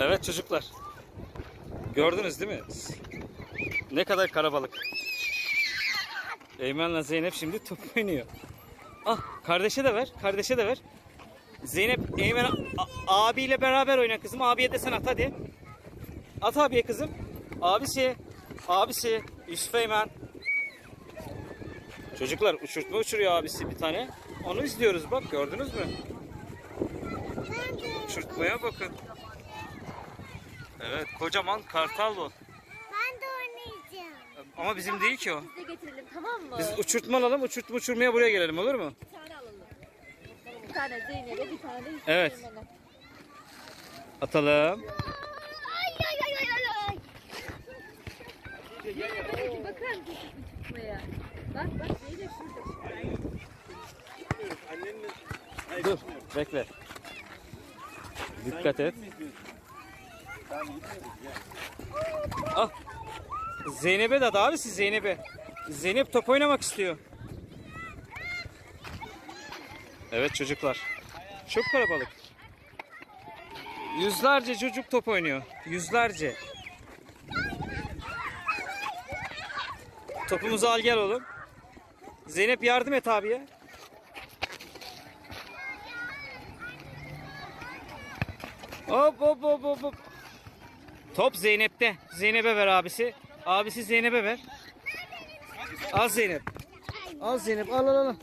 Evet çocuklar. Gördünüz değil mi? Ne kadar karabalık. Eymen'le Zeynep şimdi top oynuyor. Ah kardeşe de ver. Kardeşe de ver. Zeynep Eymen abiyle beraber oyna kızım. Abiye de sen at hadi. At abiye kızım. Abisi. Abisi. Yusuf Eymen. Çocuklar uçurtma uçuruyor abisi bir tane. Onu izliyoruz bak gördünüz mü? Uçurtmaya bakın. Evet kocaman kartal bu. ben de oynayacağım. Ama bizim değil ki o. Biz de getirelim tamam mı? Biz uçurtma alalım, uçurtma uçurmaya buraya gelelim olur mu? Bir tane alalım. Bir tane Zeynep'e bir tane Yusuf Evet. Atalım. Ay ay ay ay ay ay. Zeynep'e bakar mısın uçurtmaya? Bak bak Zeynep şurada. Dur, bekle. Dikkat et. Ah. Zeynep'e de abi siz Zeynep'e. Zeynep top oynamak istiyor. Evet çocuklar. Çok kalabalık. Yüzlerce çocuk top oynuyor. Yüzlerce. Topumuzu al gel oğlum. Zeynep yardım et abiye. Hop hop hop hop hop. Top Zeynep'te. Zeynep'e ver abisi. Abisi Zeynep'e ver. Al Zeynep. Al Zeynep al al al.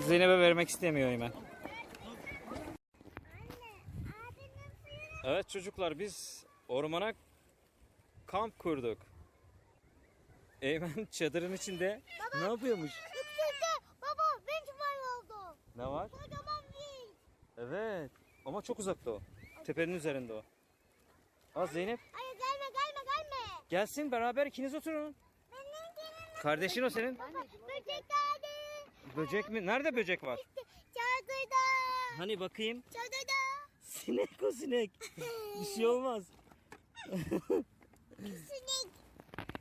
Zeynep'e vermek istemiyor hemen. Evet çocuklar biz ormana kamp kurduk. Eymen çadırın içinde ne yapıyormuş? Yüksekte baba bench var oldu. Ne var? Kocaman bir. Evet. Ama çok uzakta o. Tepenin üzerinde o. Az Zeynep. Hayır gelme gelme gelme. Gelsin beraber ikiniz oturun. Benim gelin. Kardeşin o senin. Baba böcek geldi. Böcek mi? Nerede böcek var? Çadırda. Hani bakayım. Çadırda. Sinek o sinek. Bir şey olmaz. Sinek.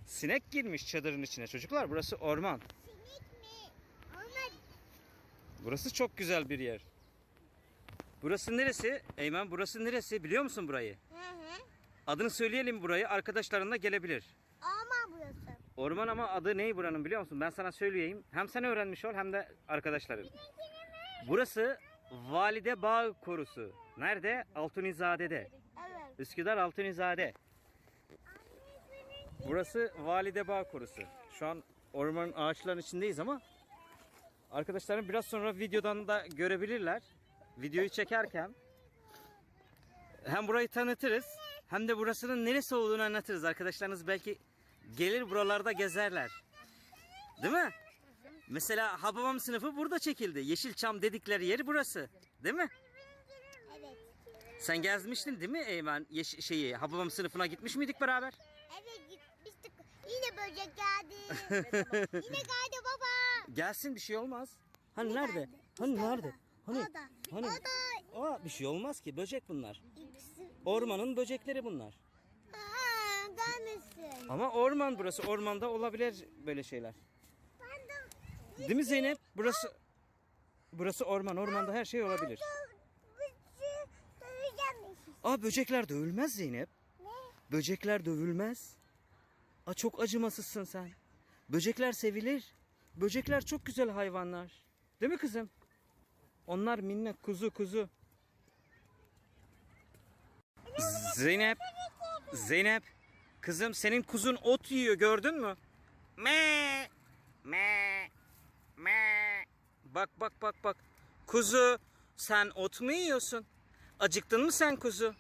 Sinek girmiş çadırın içine çocuklar. Burası orman. Sinek mi? Onlar Burası çok güzel bir yer. Burası neresi? Eymen burası neresi? Biliyor musun burayı? Hı hı. Adını söyleyelim burayı. Arkadaşların da gelebilir. Ama burası. Orman ama adı ne buranın biliyor musun? Ben sana söyleyeyim. Hem sen öğrenmiş ol hem de arkadaşların. Burası Valide Bağ Korusu. Nerede? Altunizade'de. Evet. Üsküdar Altunizade. Burası Valide Bağ Korusu. Şu an ormanın ağaçların içindeyiz ama arkadaşlarım biraz sonra videodan da görebilirler. Videoyu çekerken hem burayı tanıtırız hem de burasının neresi olduğunu anlatırız. Arkadaşlarınız belki gelir buralarda gezerler. Değil mi? Mesela Hababam sınıfı burada çekildi. Yeşilçam dedikleri yeri burası. Değil mi? Evet. Sen gezmiştin değil mi Eymen? Yeş- şeyi Hababam sınıfına gitmiş miydik beraber? Evet gitmiştik. Yine böcek geldi. Yine geldi baba. Gelsin bir şey olmaz. Hani nerede? Hani İşte nerede? Hani? O da. Hani? O da. Aa bir şey olmaz ki. Böcek bunlar. İkisi. Ormanın böcekleri bunlar. Aa, gelmesin. Ama orman burası. Ormanda olabilir böyle şeyler. Ben de Değil mi Zeynep? Burası Burası orman. Ormanda her şey olabilir. Aa böcekler dövülmez Zeynep. Ne? Böcekler dövülmez. Aa çok acımasızsın sen. Böcekler sevilir. Böcekler çok güzel hayvanlar. Değil mi kızım? Onlar minnak kuzu kuzu. Zeynep. Zeynep. Kızım senin kuzun ot yiyor gördün mü? Me. Me. Me. Bak bak bak bak. Kuzu sen ot mu yiyorsun? Acıktın mı sen kuzu?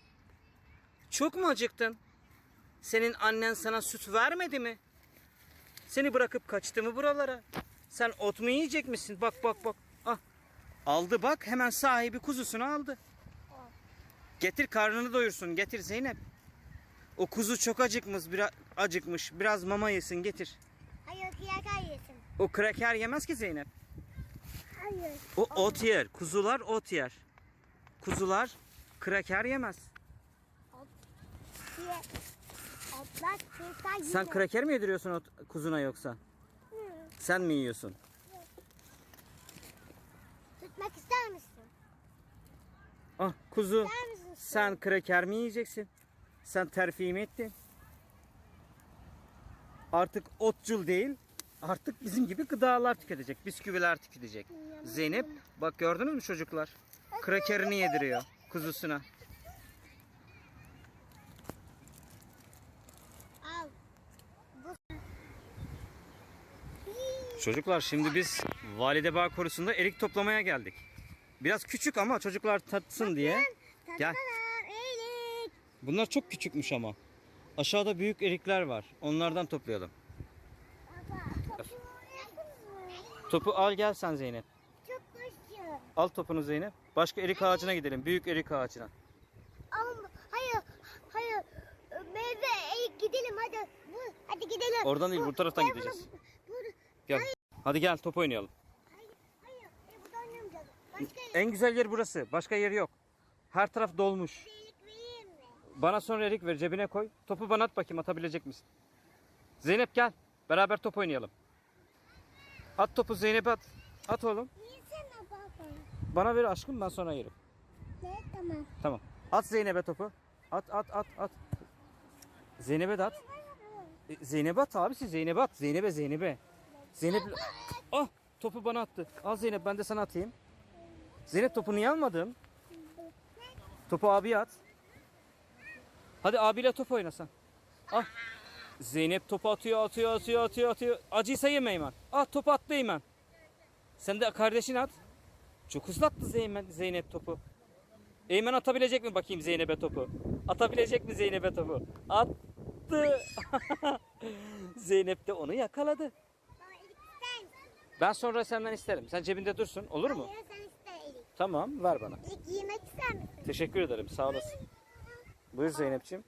Çok mu acıktın? Senin annen sana süt vermedi mi? Seni bırakıp kaçtı mı buralara? Sen ot mu yiyecek misin? Bak bak bak. Aldı bak hemen sahibi kuzusunu aldı. Getir karnını doyursun. Getir Zeynep. O kuzu çok acıkmış, biraz acıkmış. Biraz mama yesin getir. Hayır kıyakar yesin. O kraker yemez ki Zeynep. Hayır. O ot yer. Kuzular ot yer. Kuzular kraker yemez. Diye. Otlar kıyakar Sen kraker mi yediriyorsun o kuzuna yoksa? Sen mi yiyorsun? Tutmak ister misin? Ah kuzu. Sen kraker mi yiyeceksin? Sen terfi mi ettin? Artık otçul değil, artık bizim gibi gıdalar tüketecek, bisküviler tüketecek. Zeynep, bak gördünüz mü çocuklar? Krakerini yediriyor kuzusuna. Çocuklar şimdi biz Valide Bağ Korusu'nda erik toplamaya geldik. Biraz küçük ama çocuklar tatsın diye. Gel. Bunlar çok küçükmüş ama. Aşağıda büyük erikler var. Onlardan toplayalım. Topu al gel sen Zeynep. Çok hoşçu. Al topunu Zeynep. Başka erik ağacına gidelim. Büyük erik ağacına. Ama hayır, hayır. Meyve eğik gidelim hadi. Bu, hadi gidelim. Oradan değil, bu taraftan gideceğiz. bunu- bunu- Gel. Hadi gel top oynayalım. hayır, hayır. E, burada oynamayacağız. Başka En güzel yer burası. Başka yeri yok. Her taraf dolmuş. Bana sonra erik ver cebine koy. Topu bana at bakayım atabilecek misin? Zeynep gel. Beraber top oynayalım. At topu Zeynep'e at. At oğlum. Niye sen baba? Bana ver aşkım ben sonra yerim. Ne tamam. Tamam. At Zeynep'e topu. At at at at. Zeynep'e de at. E, Zeynep'e at abisi Zeynep'e at. Zeynep'e Zeynep'e. Zeynep... Ah topu bana attı. Al Zeynep ben de sana atayım. Zeynep topu niye almadın? Topu abiye at. Hadi abiyle top oynasan. Ah. Zeynep topu atıyor atıyor atıyor atıyor atıyor. Acıysa yeme Eymen. Ah topu attı Eymen. Sen de kardeşin at. Çok hızlı attı Zeynep, Zeynep topu. Eymen atabilecek mi bakayım Zeynep'e topu? Atabilecek mi Zeynep'e topu? Attı. Zeynep de onu yakaladı. Ben sonra senden isterim. Sen cebinde dursun. Olur mu? Hayır sen. Tamam ver bana. Eğilik yemek ister misin? Teşekkür ederim. Sağ olasın. Buyur Zeynep'ciğim.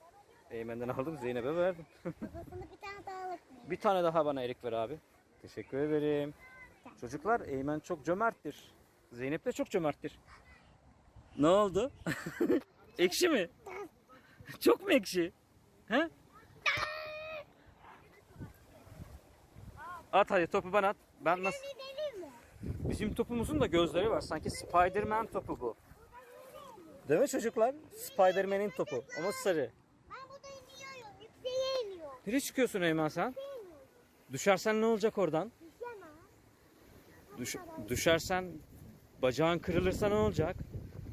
Eymen'den aldım. Zeynep'e verdim. Babasını bir tane daha alıp? Bir tane daha bana erik ver abi. Teşekkür ederim. Çocuklar Eymen çok cömerttir. Zeynep de çok cömerttir. Ne oldu? ekşi mi? Çok mu ekşi? He? At hadi topu bana at. Ben nasıl? Bizim topumuzun da gözleri var. Sanki Spider-Man topu bu. Değil mi çocuklar? Spider-Man'in topu. Ama sarı. Ben burada iniyorum. Yükseğe iniyorum. Nereye çıkıyorsun Eymen sen? Düşersen ne olacak oradan? Düşemem. Düş, düşersen bacağın kırılırsa ne olacak?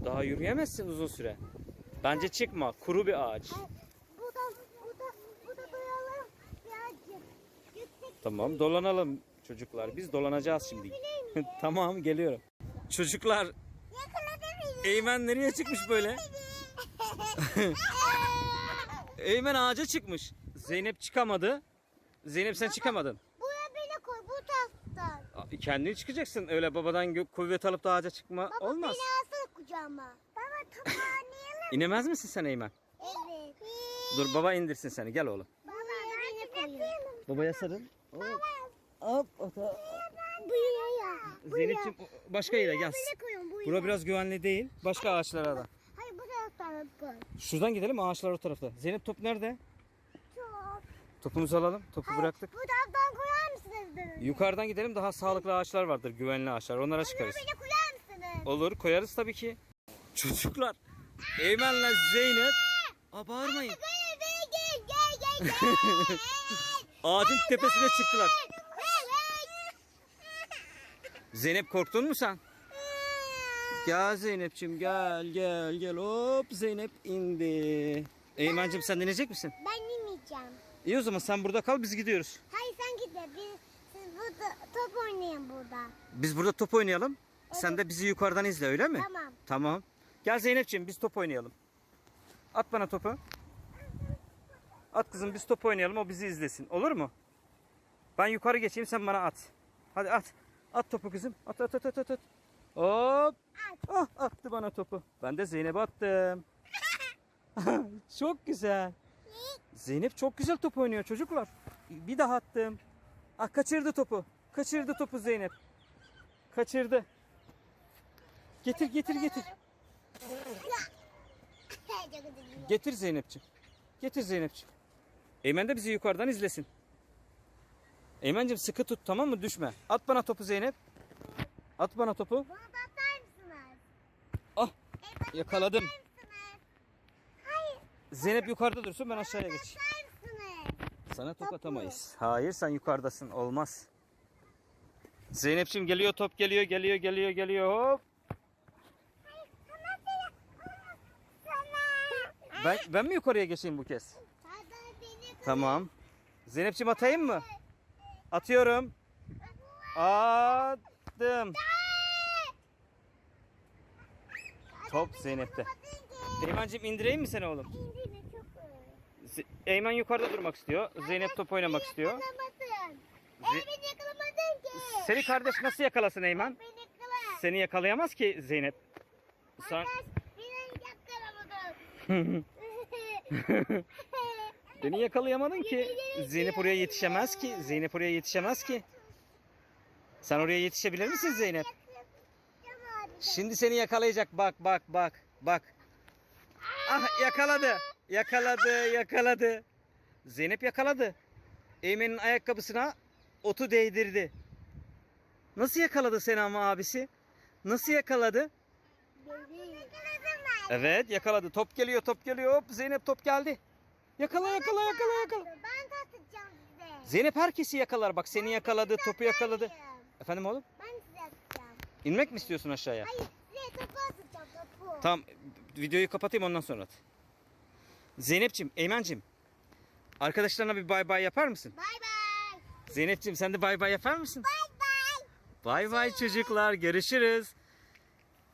Daha yürüyemezsin uzun süre. Bence çıkma. Kuru bir ağaç. Doyalım. Birazcık. Yüksek Tamam dolanalım çocuklar. Biz dolanacağız şimdi. tamam geliyorum. Çocuklar. Eymen nereye çıkmış böyle? Eymen ağaca çıkmış. Zeynep çıkamadı. Zeynep sen çıkamadın. Buraya beni koy bu taraftan. Kendin çıkacaksın. Öyle babadan kuvvet alıp da ağaca çıkma Baba olmaz. beni alsana kucağıma. Baba top oynayalım. İnemez misin sen Eymen? Evet. Dur baba indirsin seni. Gel oğlum. Baba beni. Babaya sarıl. Hop, hop, hop. Zeynep'ciğim başka yere gel. Bura biraz güvenli değil. Başka ağaçlara da. Hayır bu taraftan koy. Şuradan gidelim ağaçlar o tarafta. Zeynep top nerede? Çok. Topumuzu alalım. Topu bıraktık. Bu taraftan koyar mısınız beni? Yukarıdan gidelim daha sağlıklı ağaçlar vardır. Güvenli ağaçlar. Onlara çıkarız. Beni koyar mısınız? Olur koyarız tabii ki. Çocuklar. Eymen'le Zeynep. Aa bağırmayın. Ağacın tepesine çıktılar. Zeynep korktun mu sen? Gel Zeynep'ciğim gel gel gel. Hop Zeynep indi. Eymen'cim sen deneyecek misin? Ben inmeyeceğim. İyi o zaman sen burada kal biz gidiyoruz. Hayır sen git de biz, siz burada top oynayın burada. Biz burada top oynayalım. Sen de bizi yukarıdan izle öyle mi? Tamam. Tamam. Gel Zeynep'ciğim biz top oynayalım. At bana topu. At kızım biz top oynayalım o bizi izlesin. Olur mu? Ben yukarı geçeyim sen bana at. Hadi at. At topu kızım. At at at at at. Hop. Ah attı bana topu. Ben de Zeynep'e attım. çok güzel. Zeynep çok güzel top oynuyor çocuklar. Bir daha attım. Ah kaçırdı topu. Kaçırdı topu Zeynep. Kaçırdı. Getir getir getir. Getir Zeynep'ciğim. Getir Zeynep'ciğim. Eymen de bizi yukarıdan izlesin. Eymen'cim sıkı tut tamam mı? Düşme. At bana topu Zeynep. At bana topu. Bana da atar mısınız? Ah E, yakaladım. mısınız? Zeynep yukarıda dursun ben aşağıya geç. Sana top atamayız. Hayır sen yukarıdasın. Olmaz. Zeynep'ciğim geliyor top geliyor geliyor geliyor geliyor hop. Ben, ben mi yukarıya geçeyim bu kez? Tamam. Zeynep'ciğim atayım mı? Atıyorum. Attım. Top Zeynep'te. Eymen'cim indireyim mi seni oğlum? Eymen yukarıda durmak istiyor. Zeynep top oynamak istiyor. Yakalamadın. Ze- Ey beni yakalamadın ki. Seni kardeş nasıl yakalasın Eymen? Beni yakala. Seni yakalayamaz ki Zeynep. Sen... Beni yakalamadın. Beni yakalayamadın ki. Zeynep oraya yetişemez ki. Zeynep oraya yetişemez ki. Sen oraya yetişebilir misin Zeynep? Şimdi seni yakalayacak. Bak bak bak bak. Ah yakaladı. Yakaladı yakaladı. Zeynep yakaladı. Eymen'in ayakkabısına otu değdirdi. Nasıl yakaladı seni ama abisi? Nasıl yakaladı? Evet yakaladı. Top geliyor top geliyor. Hop Zeynep top geldi. Yakala yakala yakala yakala. Ben de atacağım size. Zeynep herkesi yakalar. Bak seni yakaladı, topu yakaladı. Efendim oğlum? Ben size atacağım. İnmek mi istiyorsun aşağıya? Hayır size topu atacağım topu. Tamam videoyu kapatayım ondan sonra at. Zeynep'ciğim, Eymen'cim. Arkadaşlarına bir bay bay yapar mısın? Bay bay. Zeynep'ciğim sen de bay bay yapar mısın? Bay bay. Bay bay çocuklar. Görüşürüz.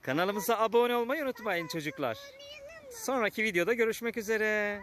Kanalımıza abone olmayı unutmayın çocuklar. Sonraki videoda görüşmek üzere.